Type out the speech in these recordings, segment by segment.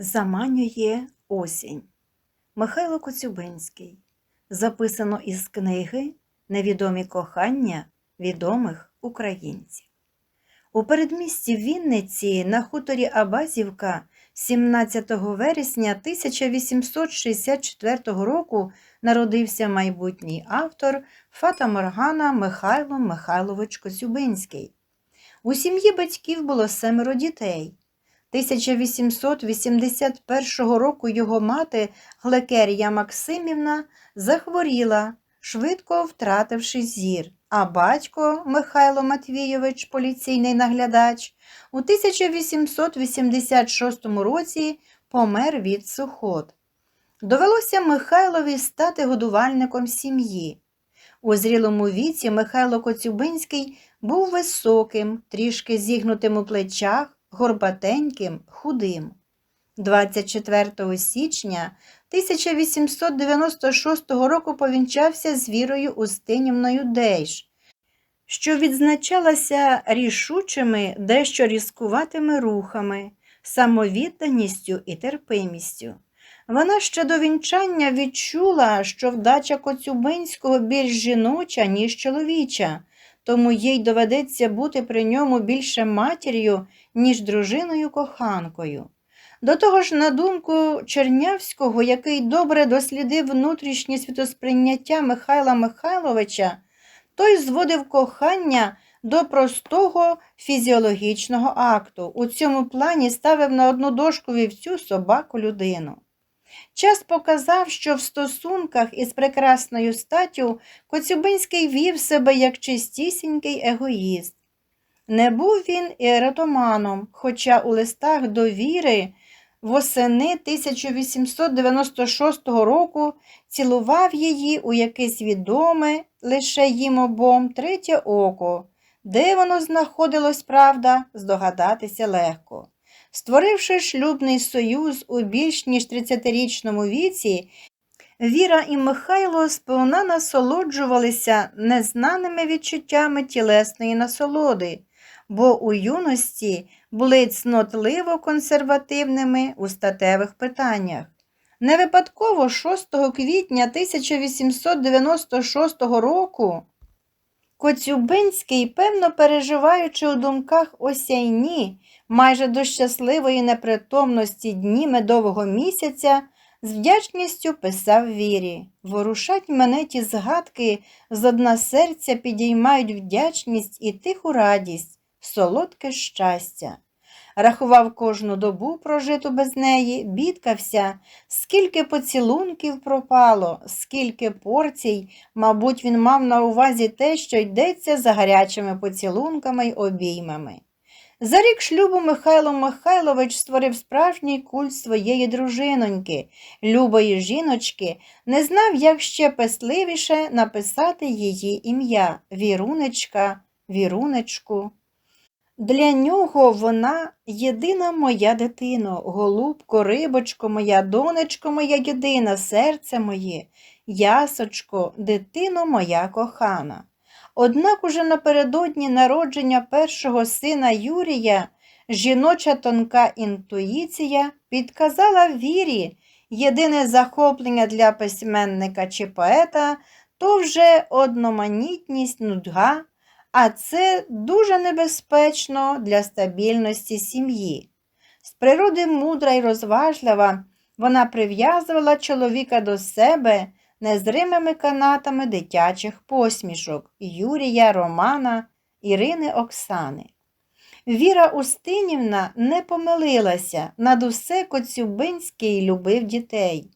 Заманює осінь. Михайло Коцюбинський. Записано із книги Невідомі кохання відомих українців. У передмісті Вінниці на хуторі Абазівка 17 вересня 1864 року народився майбутній автор Фата Моргана Михайло Михайлович Коцюбинський. У сім'ї батьків було семеро дітей. 1881 року його мати Глекерія Максимівна захворіла, швидко втративши зір, а батько Михайло Матвійович, поліційний наглядач, у 1886 році помер від сухот. Довелося Михайлові стати годувальником сім'ї. У зрілому віці Михайло Коцюбинський був високим, трішки зігнутим у плечах, горбатеньким, худим. 24 січня 1896 року повінчався з Вірою Устинівною Дейш, що відзначалася рішучими, дещо різкуватими рухами, самовідданістю і терпимістю. Вона ще до вінчання відчула, що вдача Коцюбинського більш жіноча, ніж чоловіча, тому їй доведеться бути при ньому більше матір'ю, ніж дружиною коханкою. До того ж, на думку Чернявського, який добре дослідив внутрішнє світосприйняття Михайла Михайловича, той зводив кохання до простого фізіологічного акту. У цьому плані ставив на одну дошку вівцю собаку людину. Час показав, що в стосунках із прекрасною статтю Коцюбинський вів себе як чистісінький егоїст. Не був він і еретоманом, хоча у листах до віри восени 1896 року цілував її у якесь відоме лише їм обом третє око, де воно знаходилось, правда, здогадатися легко. Створивши шлюбний союз у більш ніж 30-річному віці, Віра і Михайло сповна насолоджувалися незнаними відчуттями тілесної насолоди, бо у юності були цнотливо консервативними у статевих питаннях. Не випадково 6 квітня 1896 року Коцюбинський, певно переживаючи у думках осяйні, майже до щасливої непритомності дні медового місяця, з вдячністю писав вірі. Ворушать мене ті згадки, з одна серця підіймають вдячність і тиху радість, солодке щастя. Рахував кожну добу, прожиту без неї, бідкався, скільки поцілунків пропало, скільки порцій, мабуть, він мав на увазі те, що йдеться за гарячими поцілунками й обіймами. За рік шлюбу Михайло Михайлович створив справжній культ своєї дружиноньки, любої жіночки, не знав, як ще песливіше написати її ім'я Вірунечка, Вірунечку. Для нього вона єдина моя дитино, голубко, рибочко моя, донечко моя єдина, серце моє, ясочко, дитино моя кохана. Однак уже напередодні народження першого сина Юрія жіноча тонка інтуїція підказала вірі єдине захоплення для письменника чи поета то вже одноманітність, нудга, а це дуже небезпечно для стабільності сім'ї. З природи мудра й розважлива, вона прив'язувала чоловіка до себе незримими канатами дитячих посмішок Юрія, Романа, Ірини Оксани. Віра Устинівна не помилилася, над усе Коцюбинський любив дітей.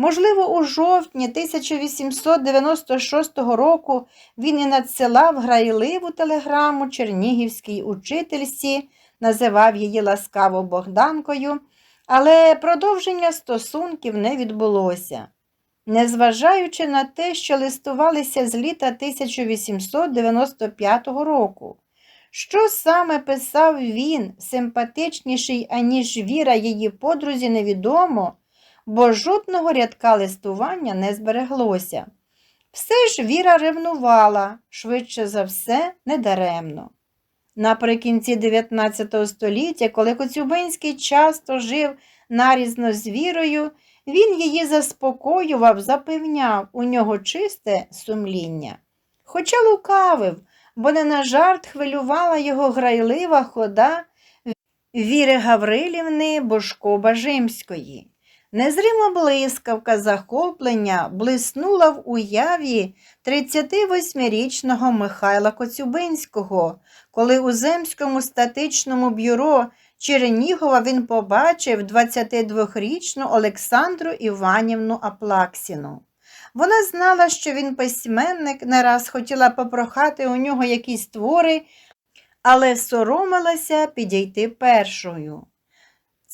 Можливо, у жовтні 1896 року він і надсилав грайливу телеграму чернігівській учительці, називав її ласкаво Богданкою, але продовження стосунків не відбулося. Незважаючи на те, що листувалися з літа 1895 року. Що саме писав він, симпатичніший, аніж віра її подрузі, невідомо, бо жодного рядка листування не збереглося. Все ж Віра ревнувала, швидше за все, недаремно. Наприкінці 19 століття, коли Коцюбинський часто жив нарізно з вірою, він її заспокоював, запевняв у нього чисте сумління. Хоча лукавив, бо не на жарт хвилювала його грайлива хода Віри Гаврилівни Бошко Бажимської. Незрима блискавка захоплення блиснула в уяві 38-річного Михайла Коцюбинського, коли у Земському статичному бюро Чернігова він побачив 22-річну Олександру Іванівну Аплаксіну. Вона знала, що він письменник, не раз хотіла попрохати у нього якісь твори, але соромилася підійти першою.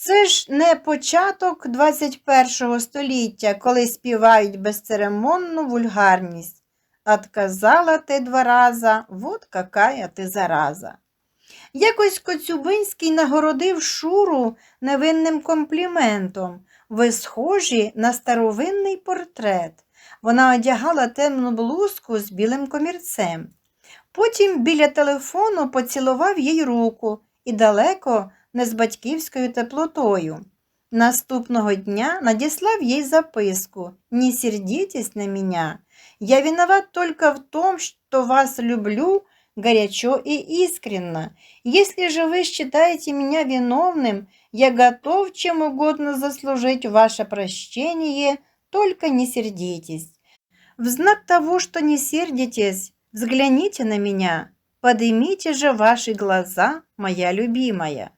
Це ж не початок 21 століття, коли співають безцеремонну вульгарність. Отказала ти два раза, вот какая ти зараза. Якось Коцюбинський нагородив Шуру невинним компліментом. Ви схожі на старовинний портрет. Вона одягала темну блузку з білим комірцем. Потім біля телефону поцілував їй руку і далеко не з батьківською теплотою. Наступного дня надіслав їй записку «Не сердитесь на меня. Я виноват только в том, что вас люблю горячо и искренно. Если же вы считаете меня виновным, я готов чем угодно заслужить ваше прощение, только не сердитесь. В знак того, что не сердитесь, взгляните на меня, поднимите же ваши глаза, моя любимая.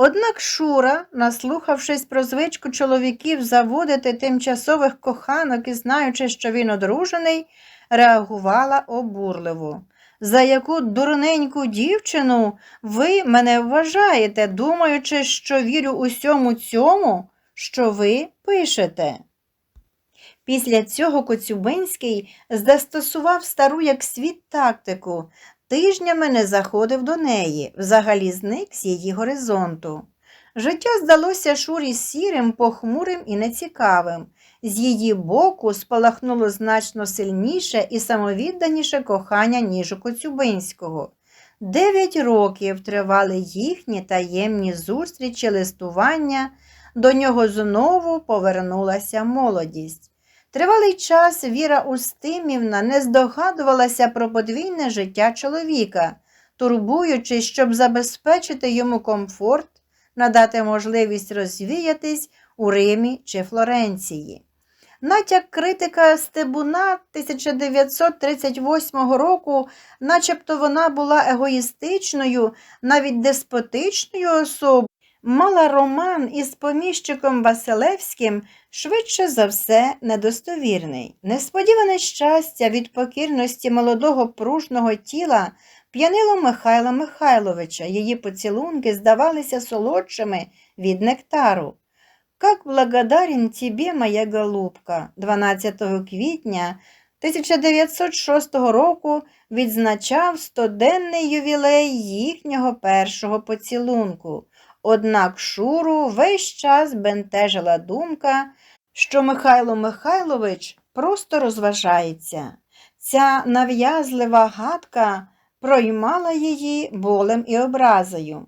Однак Шура, наслухавшись про звичку чоловіків заводити тимчасових коханок і знаючи, що він одружений, реагувала обурливо. За яку дурненьку дівчину ви мене вважаєте, думаючи, що вірю усьому цьому, що ви пишете? Після цього Коцюбинський застосував стару як світ тактику, тижнями не заходив до неї, взагалі зник з її горизонту. Життя здалося Шурі сірим, похмурим і нецікавим. З її боку спалахнуло значно сильніше і самовідданіше кохання, ніж у Коцюбинського. Дев'ять років тривали їхні таємні зустрічі, листування, до нього знову повернулася молодість. Тривалий час Віра Устимівна не здогадувалася про подвійне життя чоловіка, турбуючись, щоб забезпечити йому комфорт, надати можливість розвіятись у Римі чи Флоренції. Натяк критика Стебуна 1938 року, начебто вона була егоїстичною, навіть деспотичною особою, мала роман із поміщиком Василевським швидше за все недостовірний. Несподіване щастя від покірності молодого пружного тіла п'янило Михайла Михайловича, її поцілунки здавалися солодшими від нектару. Как благодарен тебе, моя голубка, 12 квітня 1906 року відзначав 100-денний ювілей їхнього першого поцілунку. Однак Шуру весь час бентежила думка, що Михайло Михайлович просто розважається. Ця нав'язлива гадка проймала її болем і образою.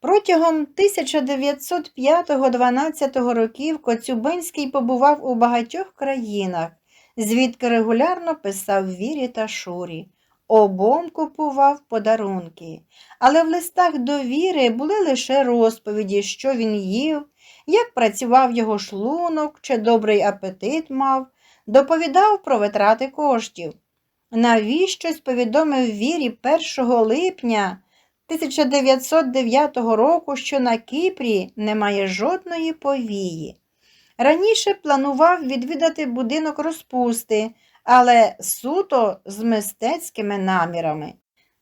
Протягом 1905-12 років Коцюбинський побував у багатьох країнах, звідки регулярно писав Вірі та Шурі, обом купував подарунки, але в листах до Віри були лише розповіді, що він їв, як працював його шлунок, чи добрий апетит мав, доповідав про витрати коштів. Навіщось повідомив Вірі 1 липня 1909 року, що на Кіпрі немає жодної повії. Раніше планував відвідати будинок розпусти, але суто з мистецькими намірами.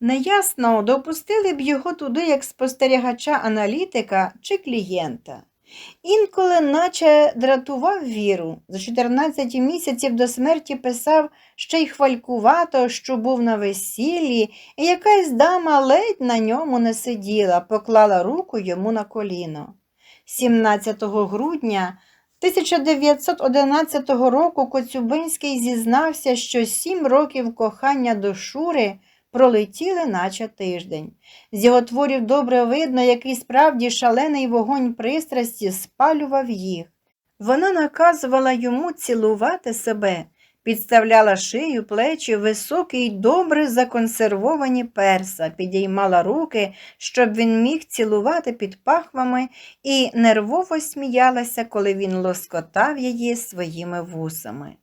Неясно, допустили б його туди як спостерігача-аналітика чи клієнта. Інколи наче дратував віру. За 14 місяців до смерті писав ще й хвалькувато, що був на весіллі, і якась дама ледь на ньому не сиділа, поклала руку йому на коліно. 17 грудня 1911 року Коцюбинський зізнався, що сім років кохання до Шури пролетіли, наче тиждень. З його творів добре видно, який справді шалений вогонь пристрасті спалював їх. Вона наказувала йому цілувати себе, підставляла шию, плечі, високі й добре законсервовані перса, підіймала руки, щоб він міг цілувати під пахвами, і нервово сміялася, коли він лоскотав її своїми вусами.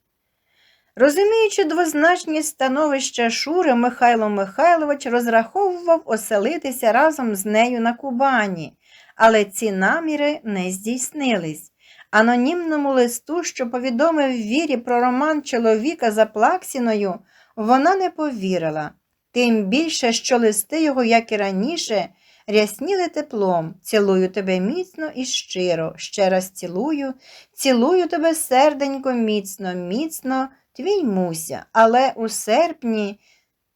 Розуміючи двозначність становища Шури, Михайло Михайлович розраховував оселитися разом з нею на Кубані, але ці наміри не здійснились. Анонімному листу, що повідомив Вірі про роман чоловіка за Плаксіною, вона не повірила, тим більше, що листи його, як і раніше, рясніли теплом, цілую тебе міцно і щиро, ще раз цілую, цілую тебе серденько, міцно, міцно, твій Муся. Але у серпні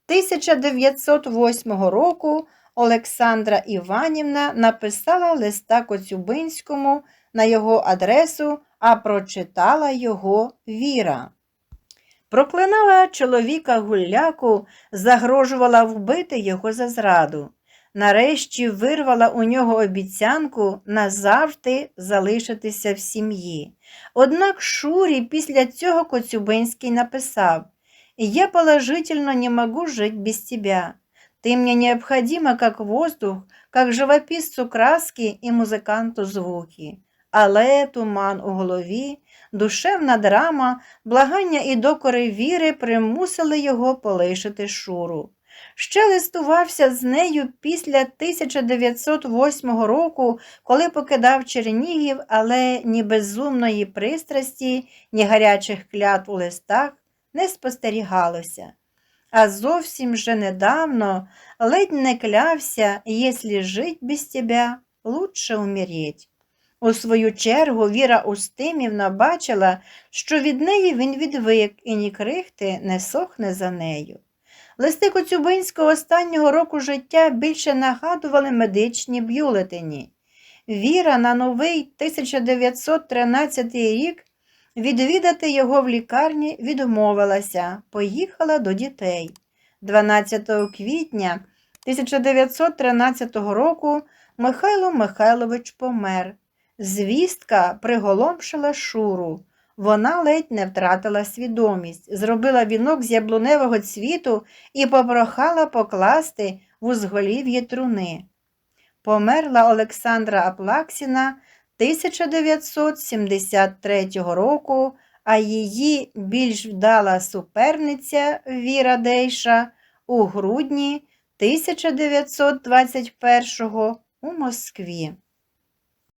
1908 року Олександра Іванівна написала листа Коцюбинському на його адресу, а прочитала його Віра. Проклинала чоловіка гулляку, загрожувала вбити його за зраду. Нарешті вирвала у нього обіцянку назавжди залишитися в сім'ї. Однак Шурі після цього Коцюбинський написав «Я положительно не могу жить без тебя. Ты мне необходима как воздух, как живописцу краски і музиканту звуки. Але туман у голові, душевна драма, благання і докори віри примусили його полишити Шуру. Ще листувався з нею після 1908 року, коли покидав Чернігів, але ні безумної пристрасті, ні гарячих клят у листах не спостерігалося. А зовсім же недавно ледь не клявся, «Если жить без тебя, лучше умереть». У свою чергу Віра Устимівна бачила, що від неї він відвик і ні крихти не сохне за нею. Листи Коцюбинського останнього року життя більше нагадували медичні бюлетені. Віра на новий 1913 рік відвідати його в лікарні відмовилася, поїхала до дітей. 12 квітня 1913 року Михайло Михайлович помер. Звістка приголомшила Шуру. Вона ледь не втратила свідомість, зробила вінок з яблуневого цвіту і попрохала покласти в узголів'ї труни. Померла Олександра Аплаксіна 1973 року, а її більш вдала суперниця Віра Дейша у грудні 1921 у Москві.